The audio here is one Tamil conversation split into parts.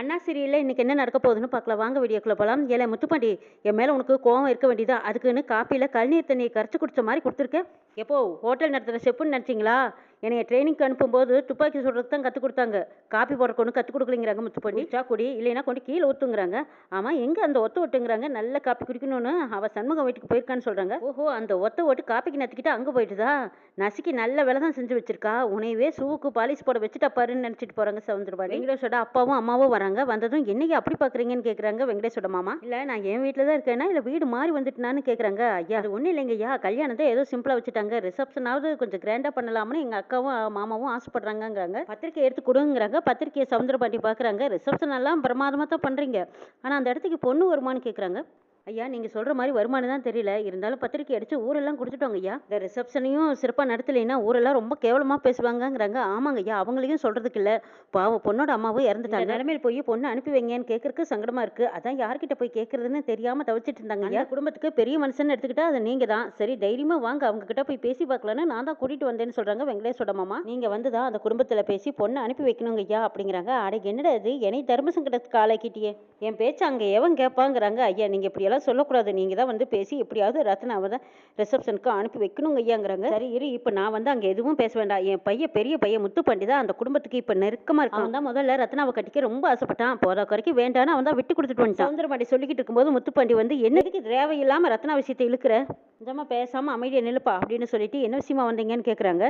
அண்ணா சீரியலில் இன்றைக்கி என்ன நடக்க போகுதுன்னு பார்க்கலாம். வாங்க வீடியோக்குள்ளே போகலாம் ஏழை முத்துப்பாண்டி என் மேலே உனக்கு கோவம் இருக்க வேண்டியதா? அதுக்குன்னு காப்பியில் கழுநீர் தண்ணியை கரைச்சி குடித்த மாதிரி கொடுத்துருக்கேன் எப்போ? ஹோட்டல் நடத்துகிற செப்புன்னு நினச்சிங்களா? என்னைய ட்ரைனிங்க்கு அனுப்பும்போது துப்பாக்கி சுடுறதுக்கு தான் கற்றுக் கொடுத்தாங்க. காப்பி போடுறக்கு ஒன்றும் கற்றுக் கொடுக்கலிங்கிறாங்க முத்துப்பாண்டி சா குடி இல்லைன்னா கொண்டு கீழே ஊற்றுங்கிறாங்க ஆமாம் எங்கே அந்த ஒத்த ஒட்டுங்கிறாங்க நல்ல காப்பி குடிக்கணும்னு அவள் சண்முகம் வீட்டுக்கு போயிருக்கான்னு சொல்கிறாங்க ஓஹோ அந்த ஒத்த ஓட்டு காப்பிக்கு நத்திக்கிட்டு அங்கே போயிட்டுதா? நசுக்கி நல்ல வேலை தான் செஞ்சு வச்சிருக்கா. உனையவே சூக்கு பாலிஷ் போட வச்சுட்டா பாருன்னு நினச்சிட்டு போகிறாங்க சவுந்தரபாடி வெங்கடேஷோட அப்பாவும் அம்மாவும் வராங்க. வந்ததும் என்னைக்கு அப்படி பார்க்குறீங்கன்னு கேட்குறாங்க வெங்கடேஷோட மாமா. இல்லை நான் என் வீட்டில் தான் இருக்கேனா? இல்லை வீடு மாறி வந்துட்டுனான்னு கேட்குறாங்க ஐயா அது ஒன்றும் இல்லைங்க ஐயா கல்யாணத்தை ஏதோ சிம்பிளாக வச்சுட்டாங்க. ரிசப்ஷனாவது கொஞ்சம் கிராண்டாக பண்ணலாம்னு எங்கள் அக்காவும் மாமாவும் ஆசைப்படுறாங்கங்கிறாங்க. பத்திரிக்கை எடுத்து கொடுங்கிறாங்க. பத்திரிக்கையை சவுந்தரபாண்டி பார்க்குறாங்க ரிசப்ஷன் எல்லாம் பிரமாதமாக தான் பண்ணுறீங்க ஆனால் அந்த இடத்துக்கு பொண்ணு வருமான்னு கேட்குறாங்க ஐயா நீங்கள் சொல்கிற மாதிரி வருமானம் தான் தெரியல. இருந்தாலும் பத்திரிக்கை அடித்து ஊரெல்லாம் கொடுத்துட்டோங்க ஐயா. இந்த ரிசப்ஷனையும் சிறப்பாக நடத்தலைன்னா ஊரெல்லாம் ரொம்ப கேவலமாக பேசுவாங்கங்கிறாங்க. ஆமாங்க ஐயா அவங்களையும் சொல்கிறதுக்கு இல்லை. பாவம் பொண்ணோட அம்மாவும் இறந்துட்டாங்க. நிலமையில் போய் பொண்ணு அனுப்பி வைங்கன்னு கேட்கறதுக்கு சங்கடமாக இருக்குது அதான் யார்கிட்ட போய் கேட்குறதுன்னு தெரியாமல் தவிச்சிட்டு இருந்தாங்க ஐயா. குடும்பத்துக்கு பெரிய மனுஷன் எடுத்துக்கிட்டா அது நீங்கள் தான். சரி தைரியமாக வாங்க. அவங்க கிட்ட போய் பேசி பார்க்கலான்னு நான் தான் கூட்டிகிட்டு வந்தேன்னு சொல்கிறாங்க வெங்கடேஷோட மாமா. நீங்கள் வந்து தான் அந்த குடும்பத்தில் பேசி பொண்ணை அனுப்பி வைக்கணுங்க ஐயா அப்படிங்கிறாங்க. அடை என்னடா இது? என்னை தர்ம சங்கடத்துக்கு ஆளாக்கிட்டியே. என் பேச்சு அங்கே எவன் கேட்பாங்கிறாங்க ஐயா? நீங்கள் இப்படியெல்லாம் சொல்லக்கூடாது. நீங்கள் தான் வந்து பேசி எப்படியாவது ரத்னாவை தான் ரிசப்ஷனுக்கு அனுப்பி வைக்கணுங்க ஐயாங்கிறாங்க. சரி இரு. இப்போ நான் வந்து அங்கே எதுவும் பேச வேண்டாம். என் பையன் பெரிய பையன் முத்துப்பாண்டி தான் அந்த குடும்பத்துக்கு இப்போ நெருக்கமாக இருக்கு அவன் தான் முதல்ல ரத்னாவை கட்டிக்க ரொம்ப ஆசைப்பட்டான். போதா குறைக்கும் வேண்டான்னு அவன் தான் விட்டு கொடுத்துட்டு வந்துட்டான். சவுந்தரபாண்டி சொல்லிக்கிட்டு இருக்கும்போது முத்துப்பாண்டி வந்து என்னதுக்கு தேவையில்லாமல் ரத்னா விஷயத்தை இழுக்கிற? இந்தம்மா பேசாமல் அமைதியாக நில்லுப்பா அப்படின்னு சொல்லிட்டு என்ன விஷயமா வந்தீங்கன்னு கேட்குறாங்க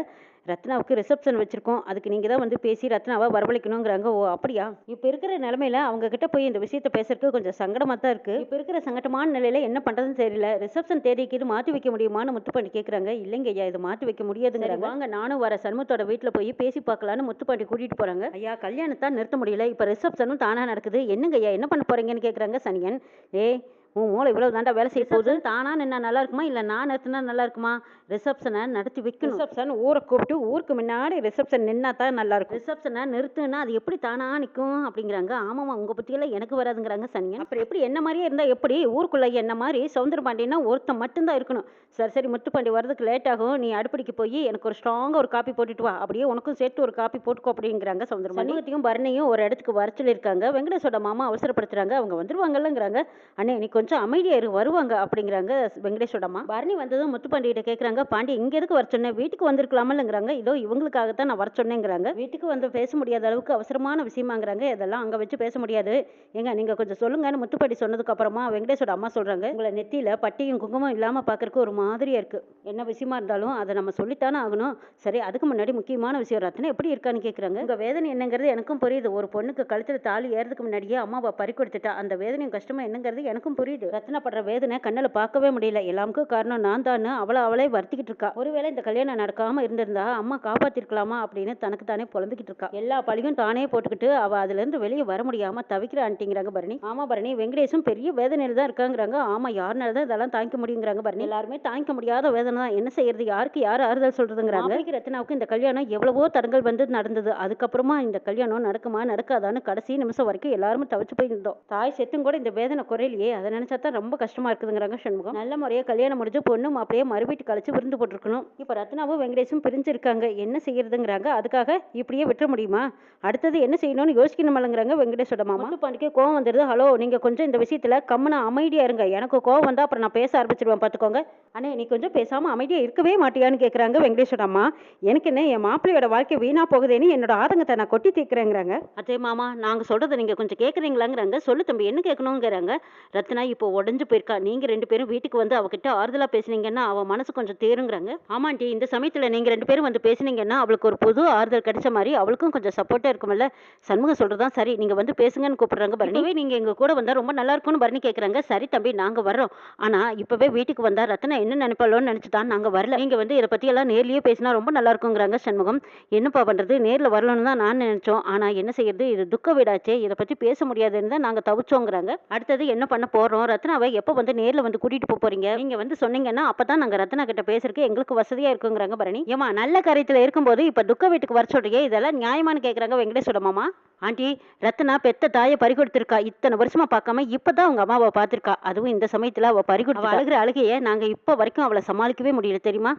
ரத்னாவுக்கு ரிசப்ஷன் வச்சிருக்கோம். அதுக்கு நீங்கள் தான் வந்து பேசி ரத்னாவை வரவழைக்கணுங்கிறாங்க. ஓ அப்படியா? இப்போ இருக்கிற நிலமையில அவங்க கிட்ட போய் இந்த விஷயத்தை பேசுறதுக்கு கொஞ்சம் சங்கடமாக தான் இருக்குது இப்போ இருக்கிற சங்கடமான நிலையில என்ன பண்ணுறதுன்னு தெரியல. ரிசப்ஷன் தேதிக்கு இது மாற்றி வைக்க முடியுமான்னு முத்துப்பாண்டி கேட்குறாங்க இல்லைங்க ஐயா இது மாற்றி வைக்க முடியாதுங்கிறாங்க. வாங்க. நானும் வர சண்முகத்தோட வீட்டில் போய் பேசி பார்க்கலான்னு முத்துப்பாண்டி கூட்டிகிட்டு போகிறாங்க ஐயா கல்யாணத்தை நிறுத்த முடியல. இப்போ ரிசப்ஷனும் தானாக நடக்குது. என்னங்க ஐயா என்ன பண்ண போகிறீங்கன்னு கேட்குறாங்க சனியன். ஏய் உன் மூளை இவ்வளவு தாண்டா வேலை செய்ய போகுது? தானா நின்னா நல்லா இருக்குமா? இல்லை நான் நிறுத்தினா நல்லா இருக்குமா? ரிசப்ஷனை நடத்தி வைக்கணும். ரிசப்ஷன் ஊரை கூப்பிட்டு ஊருக்கு முன்னாடி ரிசப்ஷன் நின்னா தான் நல்லா இருக்கும். ரிசப்ஷனை நிறுத்துனா அது எப்படி தானா நிற்கும் அப்படிங்கிறாங்க. ஆமாம்மா உங்கள் பற்றியெல்லாம் எனக்கு வராதுங்கிறாங்க சனியன். அப்புறம் எப்படி என்ன மாதிரியே இருந்தால் எப்படி? ஊருக்குள்ள என்ன மாதிரி? சவுந்தர பாண்டியன்னா ஒருத்தன் மட்டும்தான் இருக்கணும். சரி சரி முத்துப்பாண்டி வர்றதுக்கு லேட் ஆகும். நீ அடுப்படிக்கு போய் எனக்கு ஒரு ஸ்ட்ராங்காக ஒரு காப்பி போட்டுட்டு வா. அப்படியே உனக்கும் சேர்த்து ஒரு காப்பி போட்டுக்கோ அப்படிங்கிறாங்க சவுந்தர சண்முகத்தையும் பரணியும் ஒரு இடத்துக்கு வர சொல்லியிருக்காங்க. வெங்கடேஷோட மாமா அவசரப்படுத்துறாங்க. அவங்க வந்துருவாங்கல்லங்கிறாங்க. அண்ணே நீ கொஞ்சம் அமைதியா இரு வருவாங்க அப்படிங்கிறாங்க வெங்கடேஷோட அம்மா பரணி வந்ததும் முத்துப்பாண்டிகிட்ட கேட்குறாங்க பாண்டி இங்கே எதுக்கு வர சொன்னேன் வீட்டுக்கு வந்திருக்கலாமல்லங்கிறாங்க. இதோ இவங்களுக்காகத்தான் நான் வர சொன்னேங்கிறாங்க. வீட்டுக்கு வந்து பேச முடியாத அளவுக்கு அவசரமான விஷயமாங்கிறாங்க. இதெல்லாம் அங்கே வச்சு பேச முடியாது. ஏங்க நீங்கள் கொஞ்சம் சொல்லுங்கன்னு முத்துப்பாண்டி சொன்னதுக்கு அப்புறமா வெங்கடேஷோட அம்மா சொல்கிறாங்க உங்களை நெத்தியில் பட்டியும் குங்குமம் இல்லாமல் பார்க்கறதுக்கு ஒரு மாதிரியாக இருக்குது என்ன விஷயமா இருந்தாலும் அதை நம்ம சொல்லித்தானே ஆகணும். சரி அதுக்கு முன்னாடி முக்கியமான விஷயம் ரத்னா எப்படி இருக்கான்னு கேட்குறாங்க உங்கள் வேதனை என்னங்கிறது எனக்கும் புரியுது. ஒரு பொண்ணுக்கு கழுத்தில் தாலி ஏறதுக்கு முன்னாடியே அம்மாவை பறி கொடுத்துட்டா அந்த வேதனையும் கஷ்டமா என்னங்கிறது எனக்கும் புரியுது. புரியுது ரத்னப்படுற வேதனை கண்ணில் பார்க்கவே முடியல. எல்லாமுக்கும் காரணம் நான் தான் அவளை அவளே வருத்திக்கிட்டு இருக்கா. ஒருவேளை இந்த கல்யாணம் நடக்காம இருந்திருந்தா அம்மா காப்பாத்திருக்கலாமா அப்படின்னு தனக்கு தானே புலம்பிக்கிட்டு இருக்கா. எல்லா பழியும் தானே போட்டுக்கிட்டு அவ அதுல இருந்து வெளியே வர முடியாம தவிக்கிற தவிக்கிறான்ட்டிங்கிறாங்க பரணி. ஆமா பரணி வெங்கடேஷும் பெரிய வேதனையில தான் இருக்காங்கிறாங்க. ஆமா யாருனால தான் இதெல்லாம் தாங்கிக்க முடியுங்கிறாங்க பரணி. எல்லாருமே தாங்கிக்க முடியாத வேதனை தான். என்ன செய்யறது? யாருக்கு யார் ஆறுதல் சொல்றதுங்கிறாங்க. ரத்னாவுக்கு இந்த கல்யாணம் எவ்வளவோ தடங்கள் வந்து நடந்தது. அதுக்கப்புறமா இந்த கல்யாணம் நடக்குமா நடக்காதான்னு கடைசி நிமிஷம் வரைக்கும் எல்லாருமே தவிச்சு போயிருந்தோம். தாய் செத்தும் கூட இந்த வேதனை குறையிலையே. அதை நினைச்சா தான் ரொம்ப கஷ்டமா இருக்குதுங்கிறாங்க சண்முகம். நல்ல முறையா கல்யாணம் முடிஞ்சு பொண்ணு மாப்பிளையே மறுவீட்டு கழிச்சு விருந்து போட்டிருக்கணும். இப்போ ரத்னாவும் வெங்கடேஷும் பிரிஞ்சிருக்காங்க. என்ன செய்யறதுங்கிறாங்க? அதுக்காக இப்படியே விட்டுற முடியுமா? அடுத்தது என்ன செய்யணும்னு யோசிக்கணுமல்லங்கிறாங்க வெங்கடேஷோட மாமா. முத்துப்பாண்டிக்கு கோவம் வந்துடுது ஹலோ நீங்க கொஞ்சம் இந்த விஷயத்துல கம்முனா அமைதியா இருங்க. எனக்கு கோவம் வந்தா அப்புறம் நான் பேச ஆரம்பிச்சிருவேன் பார்த்துக்கோங்க அண்ணே நீ கொஞ்சம் பேசாம அமைதியா இருக்கவே மாட்டியான்னு கேட்குறாங்க வெங்கடேஷோட அம்மா. எனக்கு என்ன என் மாப்பிள்ளையோட வாழ்க்கை வீணா போகுதேன்னு என்னோட ஆதங்கத்தை நான் கொட்டி தீர்க்கிறேங்கிறாங்க அதே மாமா நாங்க சொல்றதை நீங்க கொஞ்சம் கேட்குறீங்களாங்கிறாங்க சொல்லு தம்பி என்ன கேட்கணுங்கிறாங்க? ரத்னா இப்போ உடஞ்சு போயிருக்கா? நீங்க ரெண்டு பேரும் வீட்டுக்கு வந்து அவகிட்ட ஆறுதலா பேசுனீங்கன்னா அவள் மனசு கொஞ்சம் தேருங்கிறாங்க. ஆமாண்டி இந்த சமயத்துல நீங்க ரெண்டு பேரும் வந்து பேசுனீங்கன்னா அவளுக்கு ஒரு புது ஆறுதல் கிடைச்ச மாதிரி அவளுக்கும் கொஞ்சம் சப்போர்ட்டா இருக்கும்ல? சண்முகம் சொல்றதுதான் சரி. நீங்க வந்து பேசுங்கன்னு கூப்பிடுறாங்க பரணிவே நீங்க எங்க கூட வந்தா ரொம்ப நல்லா இருக்கும்னு பரணி கேக்குறாங்க. சரி தம்பி நாங்க வர்றோம். ஆனா இப்பவே வீட்டுக்கு வந்தா ரத்னா என்ன நினைப்பாளோன்னு நினச்சி தான் நாங்க வரல. நீங்க வந்து இதை பத்தி எல்லாம் நேர்லயே பேசினா ரொம்ப நல்லா இருக்குங்கிறாங்க சண்முகம். என்னப்பா பண்றது? நேர்ல வரலன்னு தான் நான் நினைச்சோம். ஆனா என்ன செய்யறது? இது துக்க வீடாச்சே. இதை பத்தி பேச முடியாதுன்னு தான் நாங்க தவிச்சோங்கிறாங்க. அடுத்தது என்ன பண்ண போறோம். ரத்னாவை எப்போ வந்து நேர்ல வந்து கூட்டிட்டு போக போறீங்க? நீங்க வந்து சொன்னீங்கன்னா அப்பதான் நாங்க ரத்னா கிட்ட பேசுறதுக்கு எங்களுக்கு வசதியா இருக்குங்கிறாங்க பரணி. ஏமா நல்ல காரியத்துல இருக்கும்போது இப்ப துக்க வீட்டுக்கு வர சொல்கிறீங்க இதெல்லாம் நியாயமான்னு கேக்குறாங்க. வெங்கடேஸ்வரமாமா ஆண்டி ரத்னா பெத்த தாயை பறி கொடுத்துருக்கா இத்தனை வருஷமா பார்க்காம இப்பதான் அவங்க அம்மாவை பார்த்துருக்கா. அதுவும் இந்த சமயத்துல அவ பறி கொடுத்து அழுகிற அழுகைய நாங்க இப்ப வரைக்கும் அவளை சமாளிக்கவே முடியல தெரியுமா?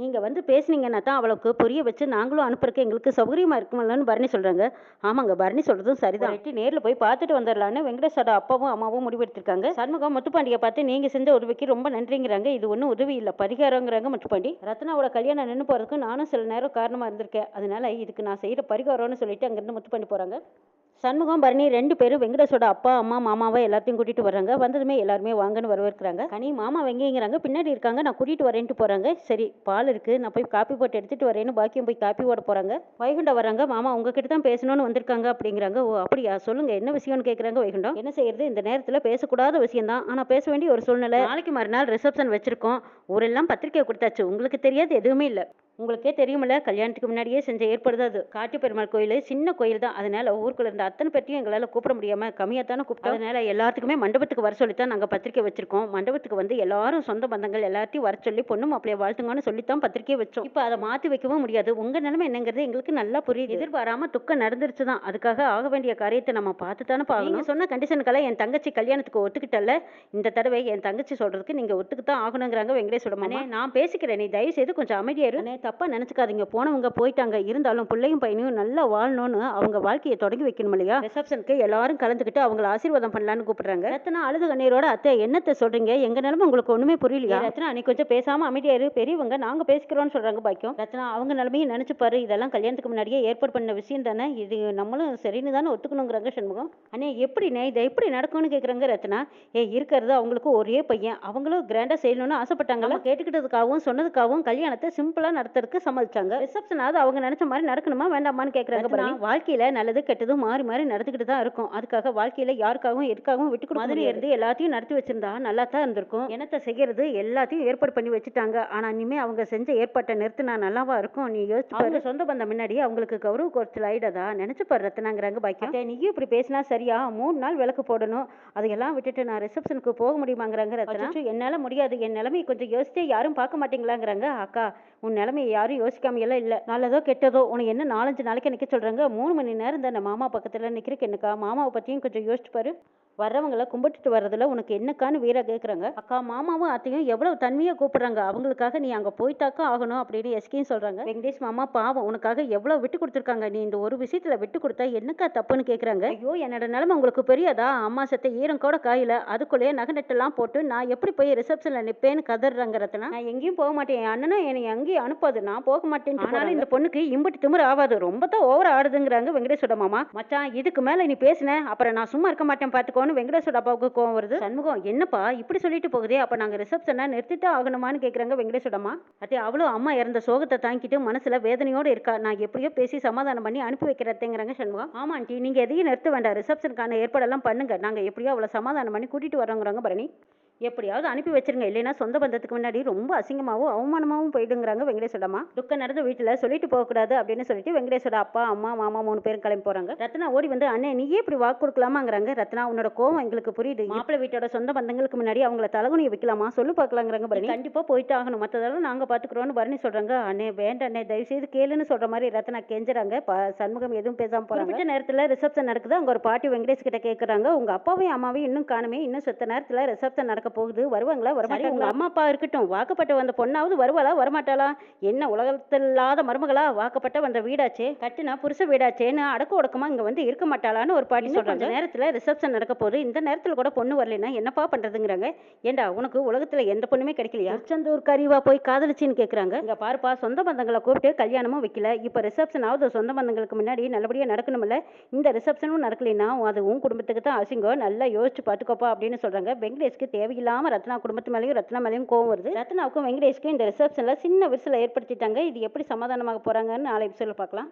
நீங்க வந்து பேசுனீங்கன்னா தான் அவளுக்கு புரிய வச்சு நாங்களும் அனுப்புறதுக்கு எங்களுக்கு சௌகரியமா இருக்குமல்லன்னு பரணி சொல்றாங்க. ஆமாங்க பரணி சொல்றதும் சரிதான். நேர்ல போய் பார்த்துட்டு வந்துடலான்னு வெங்கடேஷோட அப்பாவும் அம்மாவும் முடிவெடுத்திருக்காங்க. சண்முகம் முத்துப்பாண்டியை பார்த்து நீங்க செஞ்ச உதவிக்கு ரொம்ப நன்றிங்கிறாங்க. இது ஒன்றும் உதவி இல்லை பரிகாரங்கிறாங்க முத்துப்பாண்டி. ரத்னாவோட கல்யாணம் நின்று போறதுக்கு நானும் சில நேரம் காரணமா இருந்திருக்கேன். அதனால இதுக்கு நான் செய்யற பரிகாரம்னு சொல்லிட்டு அங்கிருந்து முத்துப்பாண்டி போறாங்க. சண்முகம் பரணி ரெண்டு பேரும் வெங்கடேஷோட அப்பா அம்மா மாமாவை எல்லாத்தையும் கூட்டிட்டு வர்றாங்க. வந்ததுமே எல்லாருமே வாங்கன்னு வரவேற்கிறாங்க. கனி மாமா வெங்கைங்கிறாங்க பின்னாடி இருக்காங்க. நான் கூட்டிட்டு வரேன்ட்டு போறாங்க. சரி பால் இருக்கு. நான் போய் காப்பி போட்டு எடுத்துட்டு வரேன்னு பாக்கியம் போய் காப்பி ஓட போறாங்க. வைகுண்டம் வராங்க. மாமா உங்ககிட்ட தான் பேசணும்னு வந்திருக்காங்க அப்படிங்கிறாங்க. ஓ அப்படியா? சொல்லுங்க. என்ன விஷயம்னு கேட்குறாங்க வைகுண்டம். என்ன செய்யறது? இந்த நேரத்துல பேசக்கூடாத விஷயம் தான் ஆனா பேச வேண்டிய ஒரு சூழ்நிலை. நாளைக்கு மறுநாள் ரிசப்ஷன் வச்சிருக்கோம். ஊரெல்லாம் பத்திரிக்கை கொடுத்தாச்சு. உங்களுக்கு தெரியாது எதுவுமே இல்லை. உங்களுக்கே தெரியுமில்ல கல்யாணத்துக்கு முன்னாடியே செஞ்ச ஏற்பாடு தான் அது. காட்டு பெருமாள் கோயில் சின்ன கோயில் தான் அதனால ஊருக்குள்ள இருந்த அத்தனை பேர்த்தையும் எங்களால் கூப்பிட முடியாம கம்மியாக தானே கூப்பிட்டோம். அதனால எல்லாத்துக்குமே மண்டபத்துக்கு வர சொல்லி தான் நாங்கள் பத்திரிக்கை வச்சிருக்கோம். மண்டபத்துக்கு வந்து எல்லாரும் சொந்த பந்தங்கள் எல்லாத்தையும் வர சொல்லி பொண்ணு மாப்பிளைய வாழ்த்துங்கன்னு சொல்லி தான் பத்திரிக்கையை வச்சோம். இப்போ அதை மாற்றி வைக்கவும் முடியாது. உங்க நிலைமை என்னங்கிறது எங்களுக்கு நல்லா புரியுது. எதிர்பாராம துக்கம் நடந்துருச்சு தான் அதுக்காக ஆக வேண்டிய காரியத்தை நம்ம பார்த்து தானே பார்க்கணும். சொன்ன கண்டிஷனுக்கெல்லாம் என் தங்கச்சி கல்யாணத்துக்கு ஒத்துக்கிட்டல இந்த தடவை என் தங்கச்சி சொல்றதுக்கு நீங்க ஒத்துக்குத்தான் ஆகணுங்கிறாங்க வெங்கடேஸ்வர மனே நான் பேசிக்கிறேன். நீ தயவு செய்து கொஞ்சம் அமைதியா இரு அண்ணே, தப்பா நினைச்சுக்காதீங்க. போனவங்க போயிட்டாங்க. இருந்தாலும் பிள்ளையும் பையனையும் நல்லா வாழணும்னு அவங்க வாழ்க்கையை தொடங்கி வைக்கணும் இல்லையா? ரிசப்ஷனுக்கு எல்லாரும் கலந்துக்கிட்டு அவங்கள ஆசீர்வாதம் பண்ணலான்னு கூப்பிடுறாங்க. ரத்னா அழுது கண்ணீரோட அத்தை என்னத்தை சொல்றீங்க? எங்க நிலைமை உங்களுக்கு ஒண்ணுமே புரியலையா? ரத்னா அன்னைக்கு கொஞ்சம் பேசாம அமைதியா இரு. பெரியவங்க நாங்க பேசிக்கிறோம்னு சொல்றாங்க பாக்கியம். ரத்னா அவங்க நிலைமையும் நினைச்சு பாரு. இதெல்லாம் கல்யாணத்துக்கு முன்னாடியே ஏற்பாடு பண்ண விஷயம் தானே? இது நம்மளும் சரின்னு தானே ஒத்துக்கணுங்கிறாங்க சண்முகம். அண்ணே எப்படிண்ணே இதை எப்படி நடக்கும்னு கேக்குறாங்க ரத்னா. ஏ இருக்கிறது அவங்களுக்கு ஒரே பையன். அவங்களும் கிராண்டா செய்யணும்னு ஆசைப்பட்டாங்களா கேட்டுக்கிட்டதுக்காகவும் சொன்னதுக்காகவும் கல்யாணத்தை சிம்பிளா நடத்துறதுக்கு சமாளிச்சாங்க ரிசப்ஷனாவது அவங்க நினைச்ச மாதிரி நடக்கணுமா வேண்டாமான்னு கேக்குறாங்க பாருங்க. வாழ்க்கையில நல்லது கெட்டதும் மாறி மாறி நடந்துக்கிட்டு தான் இருக்கும். அதுக்காக வாழ்க்கையில யாருக்காகவும் எதுக்காகவும் விட்டு மாதிரி இருந்து எல்லாத்தையும் நடத்தி வச்சிருந்தா நல்லா தான் இருந்திருக்கும். என்னத்தை செய்யறது எல்லாத்தையும் ஏற்பாடு பண்ணி வச்சுட்டாங்க. ஆனா இனிமே அவங்க செஞ்ச ஏற்பாட்டை நிறுத்தினா நல்லாவா இருக்கும்? நீ யோசிச்சு சொந்த பந்தம் முன்னாடி அவங்களுக்கு கௌரவ குறைச்சல் ஆயிடாதா நினைச்சு பாரு ரத்னாங்கிறாங்க பாக்கியம். நீயும் இப்படி பேசினா சரியா? மூணு நாள் விளக்கு போடணும். அதையெல்லாம் விட்டுட்டு நான் ரிசப்ஷனுக்கு போக முடியுமாங்கிறாங்க ரத்னா. என்னால முடியாது. என் நிலைமையை கொஞ்சம் யோசிச்சே யாரும் பார்க்க மாட்டீங்களாங்கிறாங்க அக்கா. உன் நிலைமையை யாரும் யோசிக்காமையெல்லாம் இல்லை. நல்லதோ கெட்டதோ உனக்கு என்ன நாலஞ்சு நாளைக்கு நிற்க சொல்கிறாங்க மூணு மணி நேரம் தானே மாமா பக்கத்தில் நிற்கிறக்கு என்னக்கா? மாமாவை பற்றியும் கொஞ்சம் யோசிச்சு பாரு. வர்றவங்கள கும்பிட்டுட்டு வர்றதுல உனக்கு என்னக்கான்னு வீரா கேட்குறாங்க அக்கா மாமாவும் அத்தையும் எவ்வளவு தன்மையா கூப்பிடுறாங்க. அவங்களுக்காக நீ அங்க போய்த்தாக்கா ஆகணும் அப்படின்னு எஸ்கின்னு சொல்றாங்க. வெங்கடேஷ் மாமா பாவம் உனக்காக எவ்வளவு விட்டு கொடுத்துருக்காங்க. நீ இந்த ஒரு விஷயத்துல விட்டு கொடுத்தா என்னக்கா தப்புன்னு கேக்குறாங்க. ஐயோ என்னோட நிலைமை உங்களுக்கு பெரியதா? அம்மா செத்த ஈரம் கூட காயில. அதுக்குள்ளேயே நகை போட்டு நான் எப்படி போய் ரிசப்ஷன்ல நிப்பேன்னு கதறாங்க ரத்னா நான் எங்கேயும் போக மாட்டேன். என் அண்ணனும் என்னை எங்கேயும் அனுப்பாது. நான் போக மாட்டேன் ஆனாலும் இந்த பொண்ணுக்கு இம்புட்டு திமிரு ஆகாது ரொம்ப தான் ஓவர் ஆடுதுங்கிறாங்க வெங்கடேஷோட மாமா. மச்சான் இதுக்கு மேல நீ பேசுன. அப்புறம் நான் சும்மா இருக்க மாட்டேன் பாத்துக்கோன்னு வெங்கடேஷோட அப்பாவுக்கு கோவம் வருது. சண்முகம் என்னப்பா இப்படி சொல்லிட்டு போகுதே? அப்போ நாங்கள் ரிசப்ஷனை நிறுத்திட்டு ஆகணுமான்னு கேட்குறாங்க வெங்கடேஷோட அம்மா அத்தே அவ்வளோ அம்மா இறந்த சோகத்தை தாங்கிட்டு மனசில் வேதனையோடு இருக்கா? நான் எப்படியோ பேசி சமாதானம் பண்ணி அனுப்பி வைக்கிறதேங்கிறாங்க சண்முகம். ஆமா ஆண்டி. நீங்கள் எதையும் நிறுத்த வேண்டாம். ரிசப்ஷனுக்கான ஏற்பாடெல்லாம் பண்ணுங்க. நாங்கள் எப்படியோ அவ்வளோ சமாதானம் பண்ணி கூட்டிட்டு வரோங்கிறாங்க பரணி. எப்படியாவது அனுப்பி வச்சிருங்க. இல்லைன்னா சொந்த பந்தத்துக்கு முன்னாடி ரொம்ப அசிங்கமாவும் அவமானமாவும் போயிடுங்கிறாங்க வெங்கடேஷோட அம்மா துக்கம் நடந்த வீட்டுல சொல்லிட்டு போகக்கூடாது அப்படின்னு சொல்லிட்டு வெங்கடேஷோட அப்பா அம்மா மாமா மூணு பேரும் கிளம்பி போறாங்க. ரத்னா ஓடி வந்து அண்ணே நீயே இப்படி வாக்கு கொடுக்கலாமாங்கிறாங்க? ரத்னா உன்னோட கோவம் எங்களுக்கு புரியுது. மாப்பிள்ளை வீட்டோட சொந்த பந்தங்களுக்கு முன்னாடி அவங்கள தலகுனிய வைக்கலாமா? சொல்லு பார்க்கலாங்கிறாங்க பரணி. கண்டிப்பா போயிட்டு ஆகணும் மத்ததெல்லாம் நாங்க பாத்துக்கிறோம்னு பரணி சொல்றாங்க. அண்ணே வேண்டாம் அண்ணே தயவு செய்து கேளுன்னு சொல்ற மாதிரி ரத்னா கெஞ்சுறாங்க. சண்முகம் எதுவும் பேசாம போறாங்க. குறிப்பிட்ட நேரத்துல ரிசப்ஷன் நடக்குது. அங்க ஒரு பாட்டி வெங்கடேஷ் கிட்ட கேக்குறாங்க. உங்க அப்பாவையும் அம்மாவையும் இன்னும் காணுமே. இன்னும் செத்த நேரத்துல ரிசப்ஷன் நடக்க போகுது? வருவாங்களா? வரமாட்டாங்க உங்க அம்மா அப்பா இருக்கட்டும். வாக்கப்பட்ட வந்த பொண்ணாவது வருவாளா? வரமாட்டாளா? என்ன உலகத்தில் இல்லாத மருமகளா? வாக்கப்பட்ட வந்த வீடாச்சே? கட்டுனா புருஷ வீடாச்சேன்னு அடக்க ஒடுக்கமா இங்க வந்து இருக்க மாட்டாளான்னு ஒரு பாட்டி சொல்றாங்க. நேரத்துல ரிசப்ஷன் நடக்க போகுது. இந்த நேரத்துல கூட பொண்ணு வரலைன்னா என்னப்பா பண்றதுங்கிறாங்க. ஏண்டா உனக்கு உலகத்துல எந்த பொண்ணுமே கிடைக்கலையா? திருச்செந்தூர் கறிவா போய் காதலிச்சின்னு கேக்குறாங்க. இங்க பாருப்பா சொந்த பந்தங்களை கூப்பிட்டு கல்யாணமும் வைக்கல. இப்ப ரிசப்ஷன் ஆகுது. சொந்த பந்தங்களுக்கு முன்னாடி நல்லபடியா நடக்கணும்ல இந்த ரிசப்ஷனும் நடக்கலைன்னா அது உன் குடும்பத்துக்கு தான் அசிங்கம். நல்லா யோசிச்சு பாத்துக்கோப்பா அப்படின்னு சொல்றாங்க. வெங்கடேஷ்க்கு தேவையில்லாம ரத்னா குடும்பத்து மேலேயும் ரத்னா மேலேயும் கோவம் வருது. ரத்னாவுக்கும் வெங்கடேஷ்க்கும் இந்த ரிசப்ஷன்ல சின்ன விரிசலை ஏற்படுத்திட்டாங்க. இது எப்படி சமாதானமாக போறாங்கன்னு நாளை சொல்ல பார்க்கலாம்.